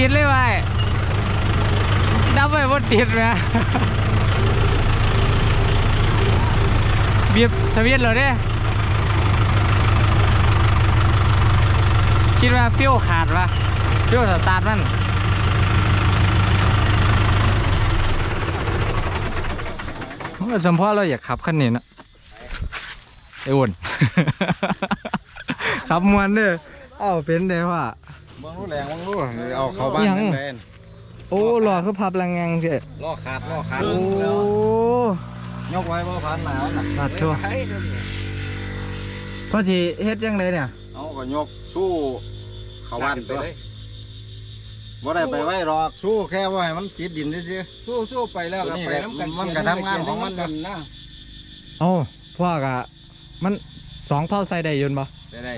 ติดเลยไว้ดับไปบ่ติดแหมเบียบสวิตเหรอเนี่ยคิดว่าฟิวขาดปะฟิวสตาร์ทมันสมพ่อเราอยากขับคันนี้นะไอ้อ้วนขับมวนเด้อเอ้าเป็นได้ว่า มึงรู้แรงมึงรู้เอาเข้าบ้านยังนั่นเลยโอ้หล่อคือพับแรงงเจ้ล่อขาดล่อขาดโอ้ยกไว้บ่ผ่านหนาวน่ะขาดชัวพ่อทีเฮ็ดยังไงเนี่ยเอาก็ยกสู้เข้าบ้านตัวบ่ได้ไปไว้หรอกสู้แค่ว่าให้มันติดดินซื่อสู้สู้ไปแล้วก็นี่ไปแหละน้ำกันมันก็ทำงานของมันกันนะโอ้พ่อกะมันสองเผาใส่ได้อยืนบ่ๆได้ได้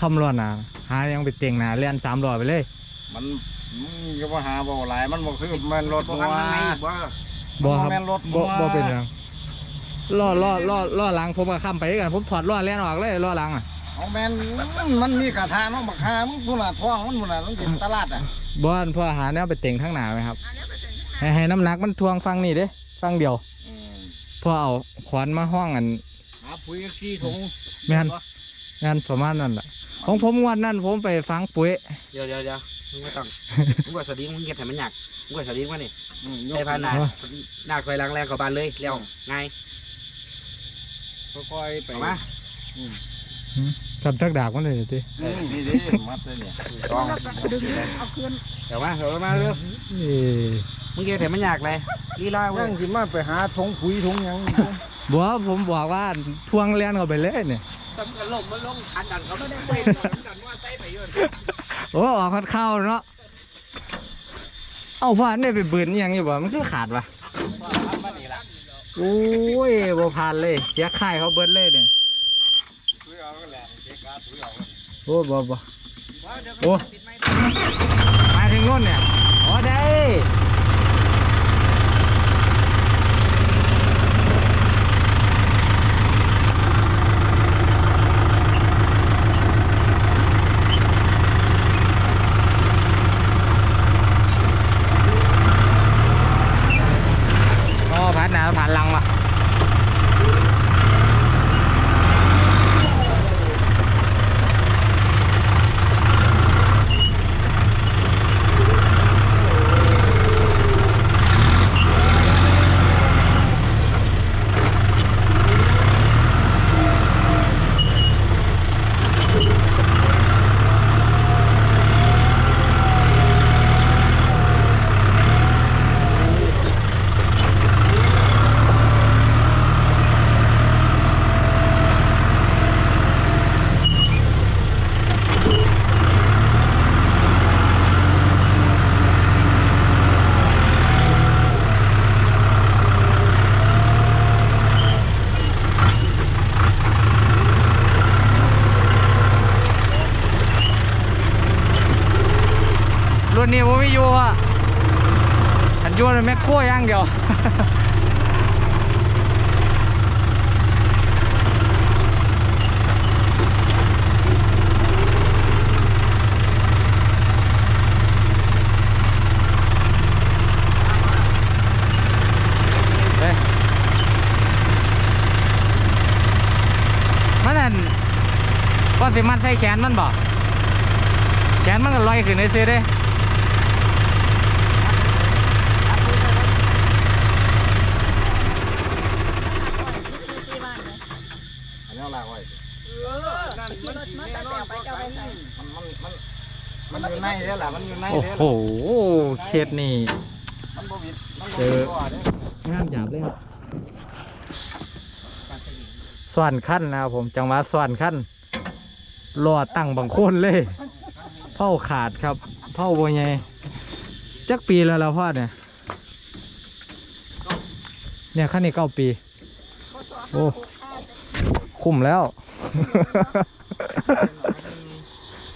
คำร้อนนะหายังไปเตียงหนาเลียนสามร้อยไปเลยมันมึงก็บ่หาบ่หลายมันบ่คือแม่นรถบ่หัวทำไงบ่บ่ครับแม่นรถบ่หัวบ่เป็นหยังล้อล้อล้อล้อหลังผมก็ค้ำไปกันผมถอดล้อเลียนออกเลยล้อหลังอะเอาแม่นมันมีกระทาเนาะบักหามึงพุ่นน่ะท้องมันพุ่นน่ะมันสิตลาดอะบ่อันพ่อหาแนวไปเตียงข้างหน้าไหมครับให้ให้น้ำหนักมันทวงฟังนี่เด้ฟังเดียวอืมพ่อเอาขวานมาห้องอันหาปุ๋ยขี้ถุงแม่นงานประมาณนั้นแหละ ของผมงวันนั้นผมไปฟังปุ๋ยเดี๋ยวเดี๋ยวเดี๋ยวมึงไม่ต้องมึงกดสลิงมึงเก็บให้มันหยักมึงกดสลิงมานี่อืมยกได้พานาหนักไปแรงแรงกว่าบานเลยเร็วง่ายค่อยๆไปเอามากับจักดากมันเลยสิอืมนี่ดิมัดเลยเนี่ยต้องเดี๋ยวมาเดี๋ยวมาเร็วเอ้ยมึงเก็บให้มันหยักเลยลีลาเว้ยัยงสิมาไปหาทงปุ๋ยทงหยังบอกว่าผมบอกว่าทวงเลียนเข้าไปเลยเนี่ย ตำกันลมมันลงทันดันเขาไม่ได้ไปกันว่าใส่ไปยนโอ้ออกคัดเข้าเนาะเอาผ่านได้ไปเบืนอิหยังอยู่บ่มันคือขาดปะโอ้ยบ่ผ่านเลย เสียค่ายเขาเบิดเลยเนี่ยโอ้บ่บ่โอ้มาถึงนู่นเนี่ยอ๋อได้ นนี้ผมไม่อยู่อะอันอยูนแมคโครอย่างเดียวมันนั่นว่าสิมันใส่แขนมันบ่แขนมันก็ลอยขึ้นในซื้อเด้ อันนี้เอาลากไว้ขี่รถมาแต่แต่ไปเจ้าไปใส่มันมันมันมันอยู่ในเด้อล่ะมันอยู่ในโอ้เด้อโหเขตนี่ มันบ่วิดมันบ่เจวิอดตัวเด้องามหยาบเลยครับสวนขั้นนะครับผมจังหวะสวนขั้นรอตั้งบางคนเลยเผาขาดครับเผาบัวใหญ่จักปีแล้วแล้วพ่อเนี่ย เนี่ยขั้นนี้เก้าปี โอ้ คุ้มแล้ว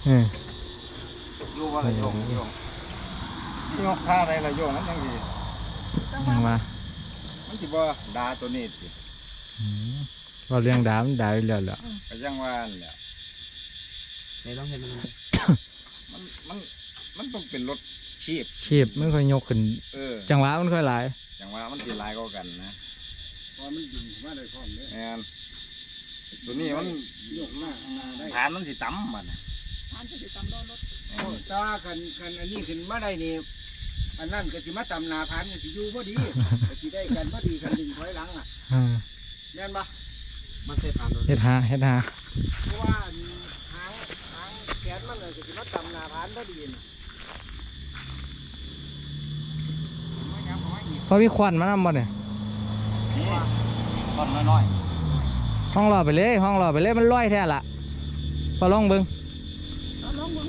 อืมอยู่ว่าละโยงโยงโยกท่าอะไรละโยงมันจังดียังมามันสิบ่ดาตัวนี้สิอืมเราเลี้ยงดามนได้แล้วแหละก็ยังว่านั่นแหละในต้องเห็นมันมันมันมันต้องเป็นรถชีพชีพไม่ค่อยยกขึ้นเออจังหวะมันค่อยหลายอย่างว่ามันสิหลายกว่ากันนะพอมันดึงมาได้พร้อมเนี่ยแอน ตัวนี้มันยกหน้าหน้าได้ฐานมันสิต่ำมันทานจะติดตามรอรถโอ้ตาคันคันอันนี้ขึ้นมาได้นี่อันนั้นก็สิมาตำนาพันก็สิอยู่พอดีก็สิได้กันพอดีกันดึงถอยหลังอะอ่าแม่นปะมันเตะผ่านเฮ็ดหาเฮ็ดหาเพราะว่าหางหางแขนมันเลยก็สิมาตำนาพันพอดีน่ะมาย้ำเอาไว้อีกเพราะมีควันมานำบ่เนี่ยนี่ต้นน้อย ห้องรอไปเลยห้องรอไปเลยมันลอยแท้ละพอลองเบิ่งเอาลองมึง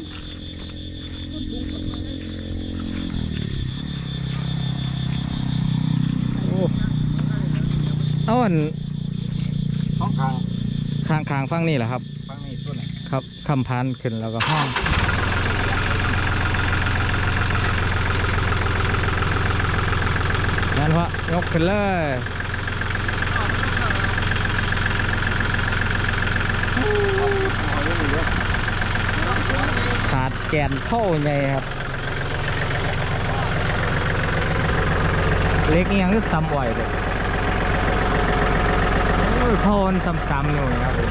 ต้นทุงต้นไม้เลยโอ้เอาอันๆท้องกลางข้างข้างฟังนี่แหละครับฟังนี่ตัวไหนครับคำพานขึ้นแล้วก็ห้องนั่นพะยกขึ้นเลย เอาเรื่องนี้เด้อ ขาดแกนเท่าใหญ่ครับเล็กอีหยังก็ซ้ำบ่อยเลยโอ้ยเท่ามันซ้ำๆอยู่นะครับผม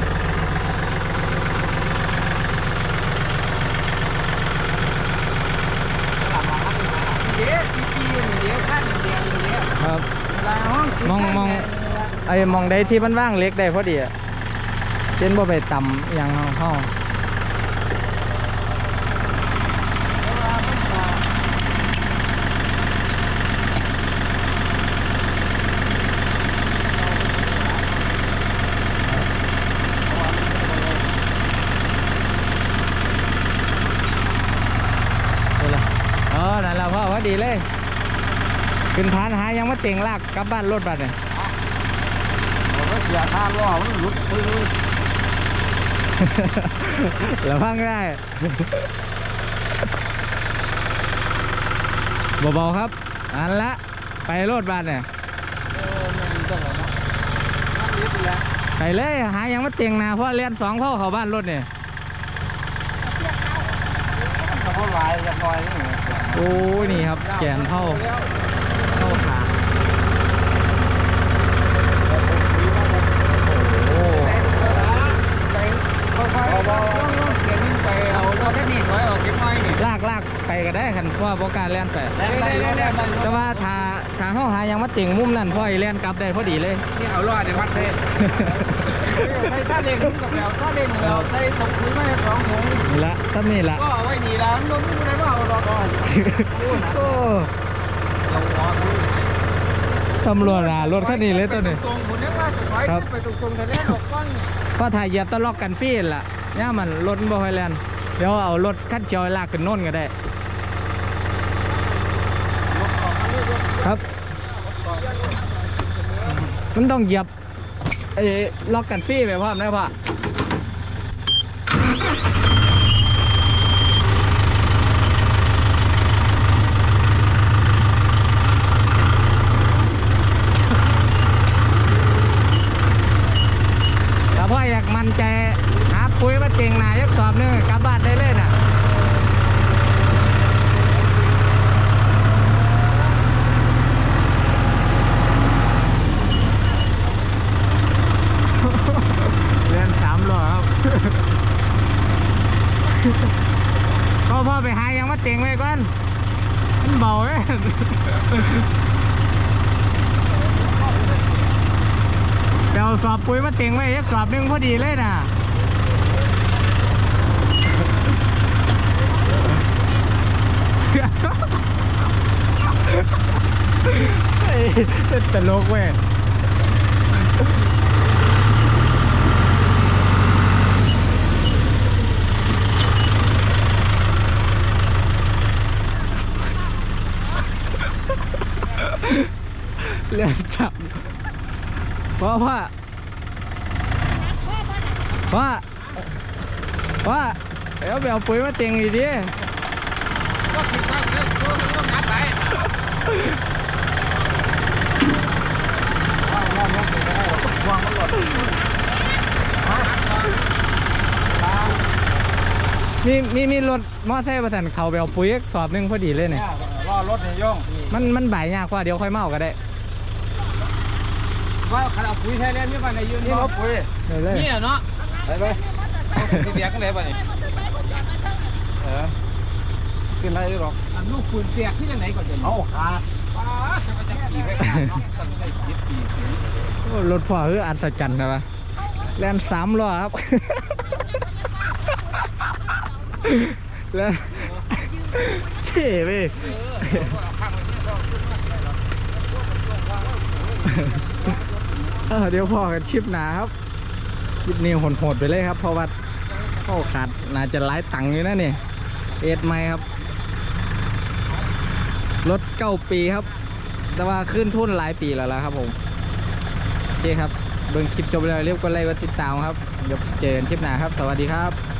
เดี๋ยวปีปีนี่เดี๋ยวขั้นเดียวนี่เดี๋ยวครับลายห้องมองมองไอ้มองได้ที่มันว่างเล็กได้พอดีอะ เช่นบ่ไปต่ำอย่างเฮาเอาล่ะเอนั่นแหละพ่อพอดีเลย ขึ้นฐานหายังมาเต็งลากกลับบ้านรถบัดเนี่ยเราก็เสียค่าล้อมันหลุดปื้ อระวังได้ เบาๆครับ อันละ ไปรถบัดเนี่ยไปเลย หายังมาเต็งนาเพราะเลียนสองพ่อเขาบ้านรถเนี่ยมันก็ลายกันหน่อยนี่โอ้ยนี่ครับ แกนเท่าเท่าขาโอ้ ค่อยๆลองลองเขียนไปเอาตัวเทคนิคถอยออกเล็กน้อยนี่ลากลากไปก็ได้คันเพราะว่าบ่กล้ารเลียนไปได้ได้ได้ได้แต่ว่าถ้าถ้าเฮาหายังมาเต็งมุมนั่นพ่อไอ้เลียนกลับได้พอดีเลยนี่เอารอดในวัดเซ่ใส่ซาเล้งกับแล้วซาเล้งแล้วใส่ตกพื้นไว้สองถุงนี่ละตั้นี่ละก็เอาไว้นี่แล้วมันโดนไม่ได้ว่าเอาดอกก่อนโอ้สำรวจอะรถคันนี้เลยตัวนี้ตรงผมเนี่ยว่าจะถอยไปตรงๆแต่แรกออกก้อนพอถ่ายเหยียบตะลอกกันฟรีนั่นล่ะ นี่ยมันรถบ่ค่อยแล่นเดี๋ยวเอารถคันเขียวลากขึ้นโน่นก็ได้ครับ มันต้องเหยียบไอ้ล็อกกันฟรีไปพร้อมนะพ่อถ้าพ่ออยากมั่นใจหาปุ๋ยมาเก่งหนายักสอบหนึงกลับบ้านได้เลยน่ะ เรียนสามหล่อครับ พ่อพ่อไปหายังมาเต็งไว้ก่อนมั นเดี๋ยวสอบปุ๋ยมาเต็งไว้ยักสอบหนึ่งพอดีเลยนะเฮ้ยเป็นตลกเว้ย เรียนจับเพราะว่าว่าว่าเดี๋ยวไปเอาปุ๋ยมาเต็งอีกดิก็คิดว่าเรื่องตัวมันต้องหาไปวางมันหลอดมีมีมีรถมอเตอร์ไซค์ประสันเขาไปเอาปุ๋ยสอบหนึ่งพอดีเลยเนี่ยรอรถเนี่ย่องมันมันบ่ายยากกว่าเดี๋ยวค่อยเมาก็ได้ ว่าคันเอาปุ๋ยไทยแลนด์มีบ้านไหนยืนนี่บ่รถปุ๋ยเดี๋ยวเลยนี่เนาะไปไปสิเดียกกันได้บ่นี่เออขึ้นได้หรอกอันลูกปืนเสียกที่ไหนก่อนจะเอาขาดป้าจะมาจักปีให้ขาดเนาะตั้งได้7ปีโอ้รถพ่อคืออัศจรรย์นะวะแล่นสามล้อครับแล้วเท่เว้ย เออเดี๋ยวพอกันชิปหนาครับชิปนี้โหดๆไปเลยครับ เพราะว่าโอ้ขาดน่าจะไล่ตังค์อยู่นะนี่เอ็ดไม่ครับ รถเก้าปีครับ แต่ว่าขึ้นทุนหลายปีแล้วละครับผมโอเคครับเบิ่งคลิปจบแล้วเรียบก็ไลค์กดติดตามครับ เดี๋ยวเจอกันคลิปหน้าครับ สวัสดีครับ